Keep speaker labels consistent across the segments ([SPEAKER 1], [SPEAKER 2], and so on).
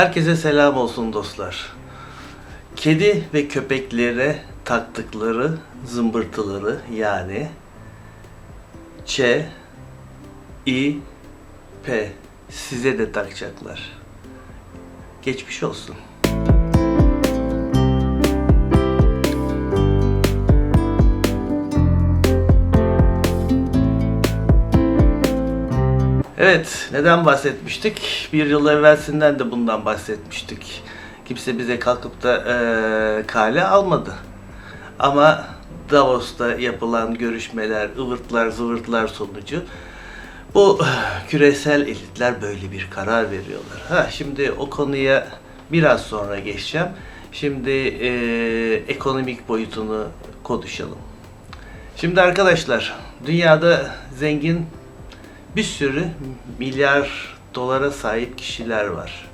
[SPEAKER 1] Herkese selam olsun dostlar. Kedi ve köpeklere taktıkları zımbırtıları yani Ç, İ, P size de takacaklar. Geçmiş olsun. Evet, neden bahsetmiştik? Bir yıl evvelsinden de bundan bahsetmiştik. Kimse bize kalkıp da eee kale almadı. Ama Davos'ta yapılan görüşmeler, ıvırtlar, zıvırtlar sonucu bu küresel elitler böyle bir karar veriyorlar. Ha şimdi o konuya biraz sonra geçeceğim. Şimdi eee, ekonomik boyutunu konuşalım. Şimdi arkadaşlar, dünyada zengin bir sürü milyar dolara sahip kişiler var.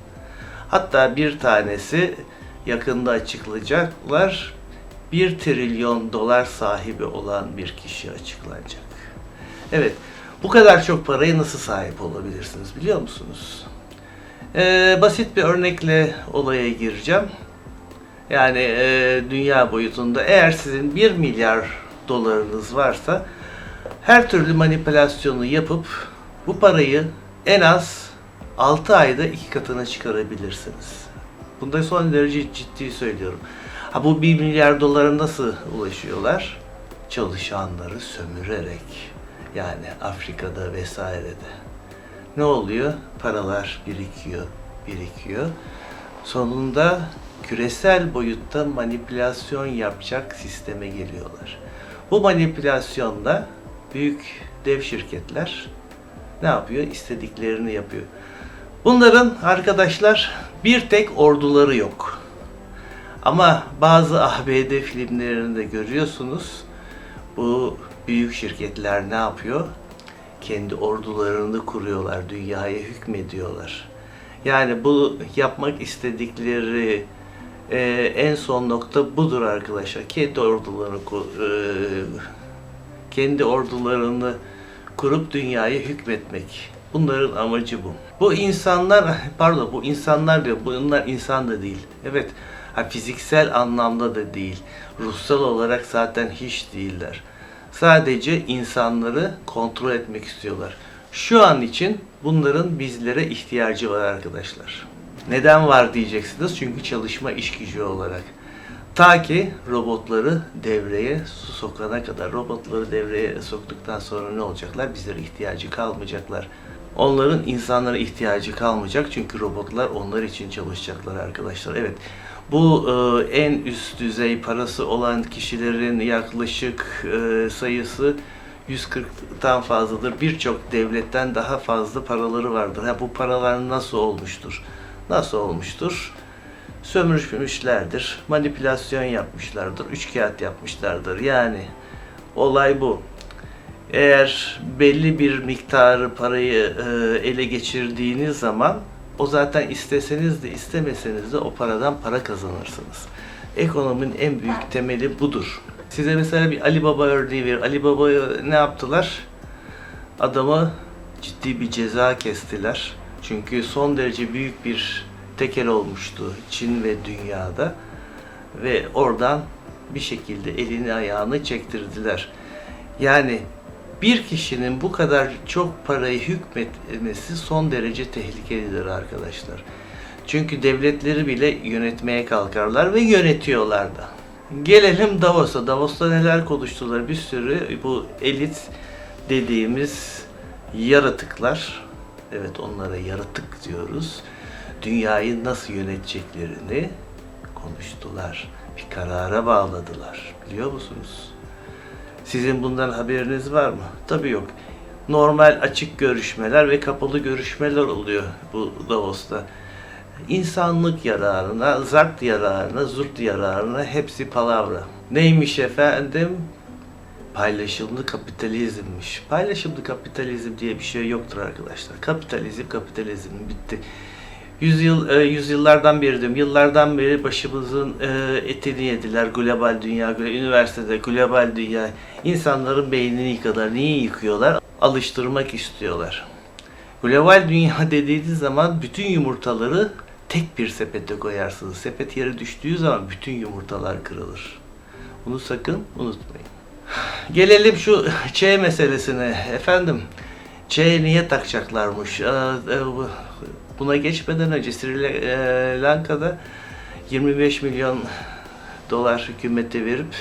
[SPEAKER 1] Hatta bir tanesi yakında açıklayacaklar. 1 trilyon dolar sahibi olan bir kişi açıklanacak. Evet, bu kadar çok paraya nasıl sahip olabilirsiniz biliyor musunuz? Ee, basit bir örnekle olaya gireceğim. Yani e, dünya boyutunda eğer sizin 1 milyar dolarınız varsa her türlü manipülasyonu yapıp bu parayı en az 6 ayda iki katına çıkarabilirsiniz. Bunda son derece ciddi söylüyorum. Ha bu 1 milyar dolara nasıl ulaşıyorlar? Çalışanları sömürerek. Yani Afrika'da vesairede. Ne oluyor? Paralar birikiyor, birikiyor. Sonunda küresel boyutta manipülasyon yapacak sisteme geliyorlar. Bu manipülasyonda büyük dev şirketler ne yapıyor? İstediklerini yapıyor. Bunların arkadaşlar bir tek orduları yok. Ama bazı ABD filmlerinde görüyorsunuz bu büyük şirketler ne yapıyor? Kendi ordularını kuruyorlar, dünyaya hükmediyorlar. Yani bu yapmak istedikleri e, en son nokta budur arkadaşlar. Kendi ordularını e, kendi ordularını kurup dünyaya hükmetmek. Bunların amacı bu. Bu insanlar, pardon bu insanlar diyor, bunlar insan da değil. Evet, ha, fiziksel anlamda da değil. Ruhsal olarak zaten hiç değiller. Sadece insanları kontrol etmek istiyorlar. Şu an için bunların bizlere ihtiyacı var arkadaşlar. Neden var diyeceksiniz? Çünkü çalışma iş gücü olarak. Ta ki robotları devreye su sokana kadar. Robotları devreye soktuktan sonra ne olacaklar? Bizlere ihtiyacı kalmayacaklar. Onların insanlara ihtiyacı kalmayacak çünkü robotlar onlar için çalışacaklar arkadaşlar. Evet. Bu e, en üst düzey parası olan kişilerin yaklaşık e, sayısı 140'tan fazladır. Birçok devletten daha fazla paraları vardır. Ha, bu paralar nasıl olmuştur? Nasıl olmuştur? Sömürmüşlerdir, manipülasyon yapmışlardır, üç kağıt yapmışlardır. Yani olay bu. Eğer belli bir miktarı parayı e, ele geçirdiğiniz zaman o zaten isteseniz de istemeseniz de o paradan para kazanırsınız. Ekonominin en büyük temeli budur. Size mesela bir Ali Baba örneği ver. Ali ne yaptılar? Adama ciddi bir ceza kestiler. Çünkü son derece büyük bir tekel olmuştu Çin ve dünyada. Ve oradan bir şekilde elini ayağını çektirdiler. Yani bir kişinin bu kadar çok parayı hükmetmesi son derece tehlikelidir arkadaşlar. Çünkü devletleri bile yönetmeye kalkarlar ve yönetiyorlar da. Gelelim Davos'a. Davos'ta neler konuştular? Bir sürü bu elit dediğimiz yaratıklar, evet onlara yaratık diyoruz, dünyayı nasıl yöneteceklerini konuştular. Bir karara bağladılar. Biliyor musunuz? Sizin bundan haberiniz var mı? Tabii yok. Normal açık görüşmeler ve kapalı görüşmeler oluyor bu Davos'ta. İnsanlık yararına, zart yararına, zurt yararına hepsi palavra. Neymiş efendim? Paylaşımlı kapitalizmmiş. Paylaşımlı kapitalizm diye bir şey yoktur arkadaşlar. Kapitalizm kapitalizm bitti. Yüzyıl, e, yüzyıllardan beri diyorum, yıllardan beri başımızın e, etini yediler global dünya, üniversitede global dünya. insanların beynini yıkadılar. Niye yıkıyorlar? Alıştırmak istiyorlar. Global dünya dediğiniz zaman bütün yumurtaları tek bir sepete koyarsınız. Sepet yere düştüğü zaman bütün yumurtalar kırılır. Bunu sakın unutmayın. Gelelim şu Ç meselesine. Efendim, Ç niye takacaklarmış? Buna geçmeden önce Sri e, Lanka'da 25 milyon dolar hükümete verip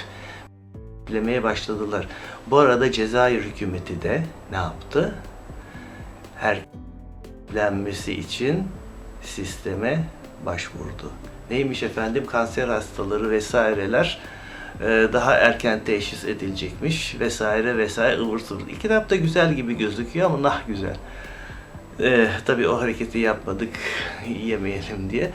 [SPEAKER 1] bilemeye başladılar. Bu arada Cezayir hükümeti de ne yaptı? Her evlenmesi için sisteme başvurdu. Neymiş efendim? Kanser hastaları vesaireler e, daha erken teşhis edilecekmiş vesaire vesaire ıvır zıvır. Kitap da güzel gibi gözüküyor ama nah güzel. E, tabii o hareketi yapmadık yemeyelim diye.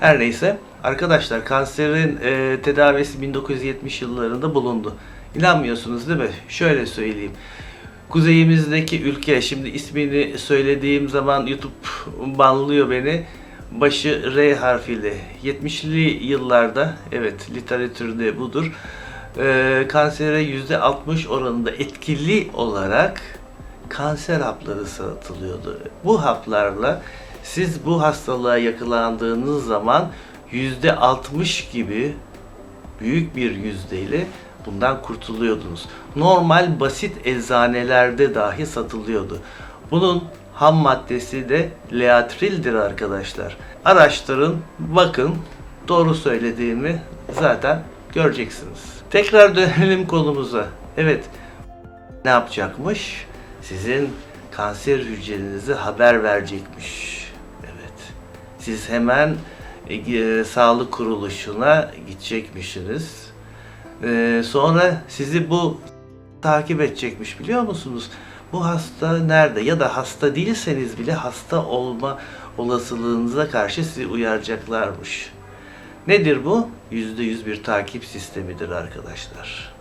[SPEAKER 1] Her neyse arkadaşlar kanserin e, tedavisi 1970 yıllarında bulundu. İnanmıyorsunuz değil mi? Şöyle söyleyeyim. Kuzeyimizdeki ülke, şimdi ismini söylediğim zaman YouTube banlıyor beni. Başı R harfiyle. 70'li yıllarda, evet literatürde budur. Ee, kansere %60 oranında etkili olarak kanser hapları satılıyordu. Bu haplarla siz bu hastalığa yakalandığınız zaman %60 gibi büyük bir yüzdeyle bundan kurtuluyordunuz. Normal basit eczanelerde dahi satılıyordu. Bunun ham maddesi de leatrildir arkadaşlar. Araştırın, bakın. Doğru söylediğimi zaten göreceksiniz. Tekrar dönelim konumuza. Evet, ne yapacakmış? Sizin kanser hücrenize haber verecekmiş. Evet. Siz hemen e, sağlık kuruluşuna gidecekmişsiniz. Ee, sonra sizi bu takip edecekmiş biliyor musunuz? Bu hasta nerede? Ya da hasta değilseniz bile hasta olma olasılığınıza karşı sizi uyaracaklarmış. Nedir bu? %100 bir takip sistemidir arkadaşlar.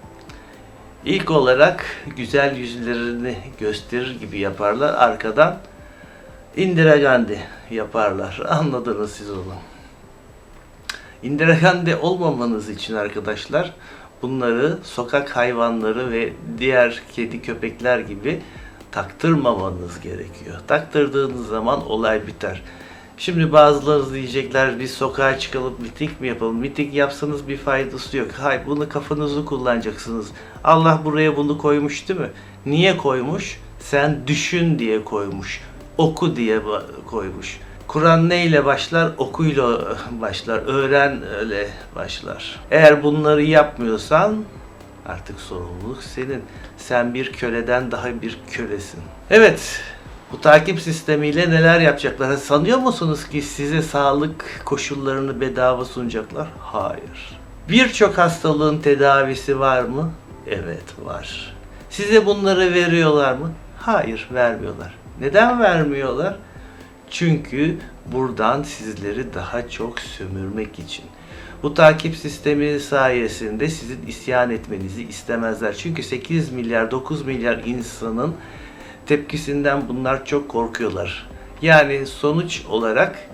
[SPEAKER 1] İlk olarak güzel yüzlerini gösterir gibi yaparlar. Arkadan Indira Gandhi yaparlar. Anladınız siz onu. Indira Gandhi olmamanız için arkadaşlar bunları sokak hayvanları ve diğer kedi köpekler gibi taktırmamanız gerekiyor. Taktırdığınız zaman olay biter. Şimdi bazıları diyecekler biz sokağa çıkalım miting mi yapalım? Miting yapsanız bir faydası yok. Hayır bunu kafanızı kullanacaksınız. Allah buraya bunu koymuş değil mi? Niye koymuş? Sen düşün diye koymuş. Oku diye koymuş. Kur'an neyle başlar? Okuyla başlar. Öğren öyle başlar. Eğer bunları yapmıyorsan artık sorumluluk senin. Sen bir köleden daha bir kölesin. Evet, bu takip sistemiyle neler yapacaklar? Sanıyor musunuz ki size sağlık koşullarını bedava sunacaklar? Hayır. Birçok hastalığın tedavisi var mı? Evet, var. Size bunları veriyorlar mı? Hayır, vermiyorlar. Neden vermiyorlar? Çünkü buradan sizleri daha çok sömürmek için. Bu takip sistemi sayesinde sizin isyan etmenizi istemezler. Çünkü 8 milyar 9 milyar insanın tepkisinden bunlar çok korkuyorlar. Yani sonuç olarak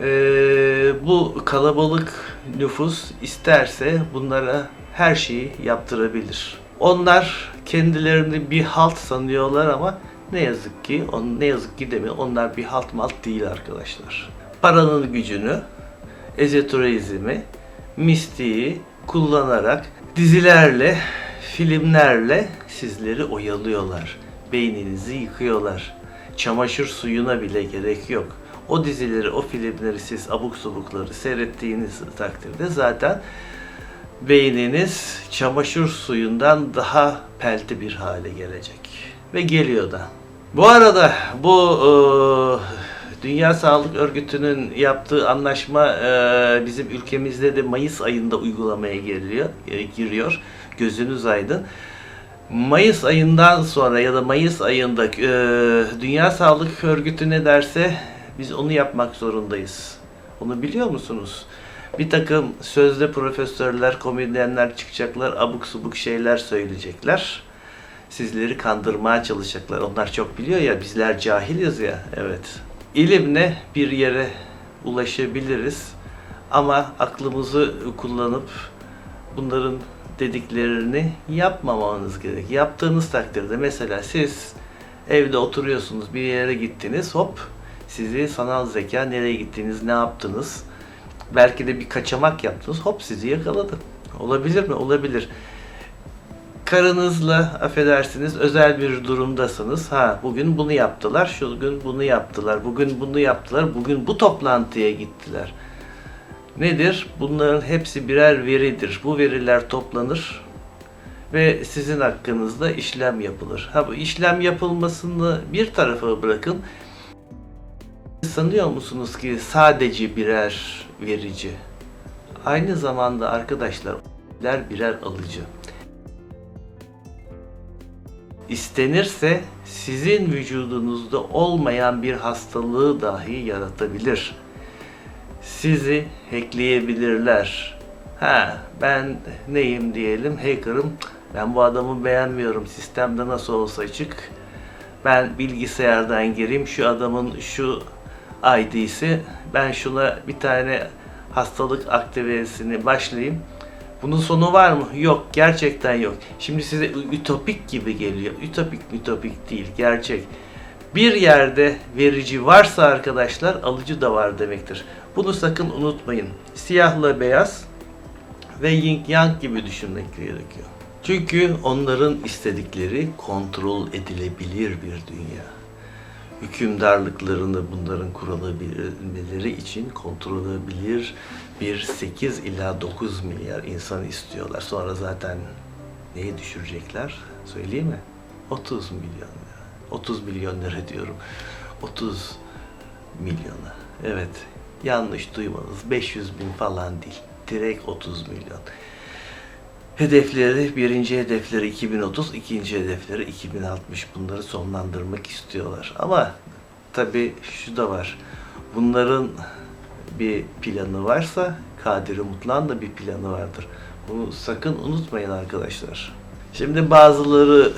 [SPEAKER 1] eee, bu kalabalık nüfus isterse bunlara her şeyi yaptırabilir. Onlar kendilerini bir halt sanıyorlar ama ne yazık ki on, ne yazık ki demiyor. Onlar bir halt malt değil arkadaşlar. Paranın gücünü, ezoterizmi, mistiği kullanarak dizilerle, filmlerle sizleri oyalıyorlar. Beyninizi yıkıyorlar. Çamaşır suyuna bile gerek yok. O dizileri, o filmleri siz abuk subukları seyrettiğiniz takdirde zaten beyniniz çamaşır suyundan daha pelti bir hale gelecek. Ve geliyor da. Bu arada bu e, Dünya Sağlık Örgütü'nün yaptığı anlaşma e, bizim ülkemizde de Mayıs ayında uygulamaya geliyor, e, giriyor. Gözünüz aydın. Mayıs ayından sonra ya da Mayıs ayında e, Dünya Sağlık Örgütü ne derse biz onu yapmak zorundayız. Onu biliyor musunuz? Bir takım sözde profesörler, komedyenler çıkacaklar, abuk subuk şeyler söyleyecekler. Sizleri kandırmaya çalışacaklar. Onlar çok biliyor ya, bizler cahiliz ya. Evet. İlimle bir yere ulaşabiliriz. Ama aklımızı kullanıp bunların dediklerini yapmamanız gerek. Yaptığınız takdirde mesela siz evde oturuyorsunuz, bir yere gittiniz, hop Sizi sanal zeka nereye gittiniz, ne yaptınız? Belki de bir kaçamak yaptınız. Hop sizi yakaladı. Olabilir mi? Olabilir. Karınızla affedersiniz özel bir durumdasınız. Ha bugün bunu yaptılar, şu gün bunu yaptılar, bugün bunu yaptılar, bugün bu toplantıya gittiler. Nedir? Bunların hepsi birer veridir. Bu veriler toplanır ve sizin hakkınızda işlem yapılır. Ha bu işlem yapılmasını bir tarafa bırakın. Sanıyor musunuz ki sadece birer verici? Aynı zamanda arkadaşlar birer birer alıcı. İstenirse sizin vücudunuzda olmayan bir hastalığı dahi yaratabilir. Sizi hackleyebilirler. Ha ben neyim diyelim hacker'ım. Ben bu adamı beğenmiyorum. Sistemde nasıl olsa açık. Ben bilgisayardan gireyim. Şu adamın şu ID'si. Ben şuna bir tane hastalık aktivitesini başlayayım. Bunun sonu var mı? Yok. Gerçekten yok. Şimdi size ütopik gibi geliyor. Ütopik ütopik değil. Gerçek. Bir yerde verici varsa arkadaşlar alıcı da var demektir. Bunu sakın unutmayın. Siyahla beyaz ve yin yang gibi düşünmek gerekiyor. Çünkü onların istedikleri kontrol edilebilir bir dünya. Hükümdarlıklarını bunların kurulabilmeleri için kontrol edilebilir bir 8 ila 9 milyar insan istiyorlar. Sonra zaten neyi düşürecekler? Söyleyeyim mi? 30 milyon lira. 30 milyon lira diyorum. 30 milyona. Evet. Yanlış duymanız. 500 bin falan değil. Direkt 30 milyon. Hedefleri, birinci hedefleri 2030, ikinci hedefleri 2060. Bunları sonlandırmak istiyorlar. Ama tabii şu da var. Bunların bir planı varsa Kadir Umutlu'nun da bir planı vardır. Bunu sakın unutmayın arkadaşlar. Şimdi bazıları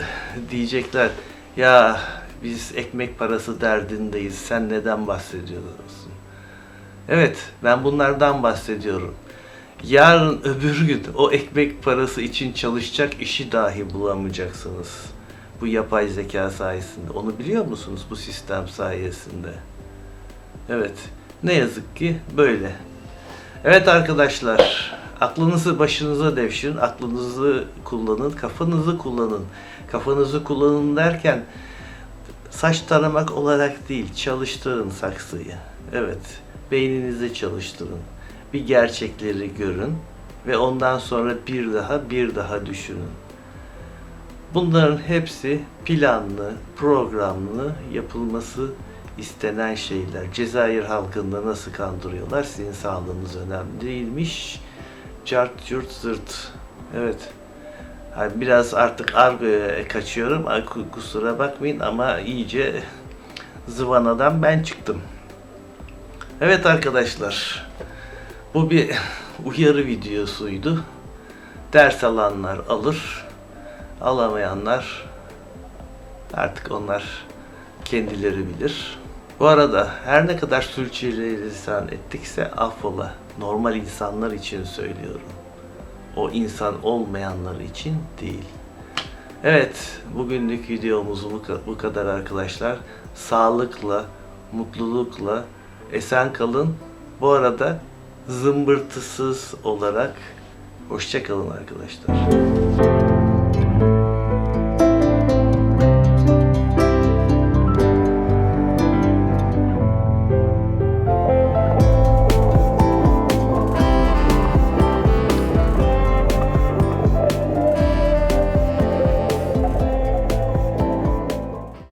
[SPEAKER 1] diyecekler ya biz ekmek parası derdindeyiz sen neden bahsediyorsun? Evet ben bunlardan bahsediyorum. Yarın öbür gün o ekmek parası için çalışacak işi dahi bulamayacaksınız. Bu yapay zeka sayesinde. Onu biliyor musunuz bu sistem sayesinde? Evet. Ne yazık ki böyle. Evet arkadaşlar, aklınızı başınıza devşirin, aklınızı kullanın, kafanızı kullanın. Kafanızı kullanın derken saç taramak olarak değil, çalıştırın saksıyı. Evet, beyninizi çalıştırın. Bir gerçekleri görün ve ondan sonra bir daha bir daha düşünün. Bunların hepsi planlı, programlı yapılması istenen şeyler. Cezayir halkında nasıl kandırıyorlar? Sizin sağlığınız önemli değilmiş. Cart yurt zırt. Evet. Biraz artık argoya kaçıyorum. Kusura bakmayın ama iyice zıvanadan ben çıktım. Evet arkadaşlar. Bu bir uyarı videosuydu. Ders alanlar alır. Alamayanlar artık onlar kendileri bilir. Bu arada her ne kadar sürçülisan ettikse affola. Normal insanlar için söylüyorum. O insan olmayanlar için değil. Evet, bugünlük videomuz bu, ka- bu kadar arkadaşlar. Sağlıkla, mutlulukla, esen kalın. Bu arada zımbırtısız olarak hoşça kalın arkadaşlar.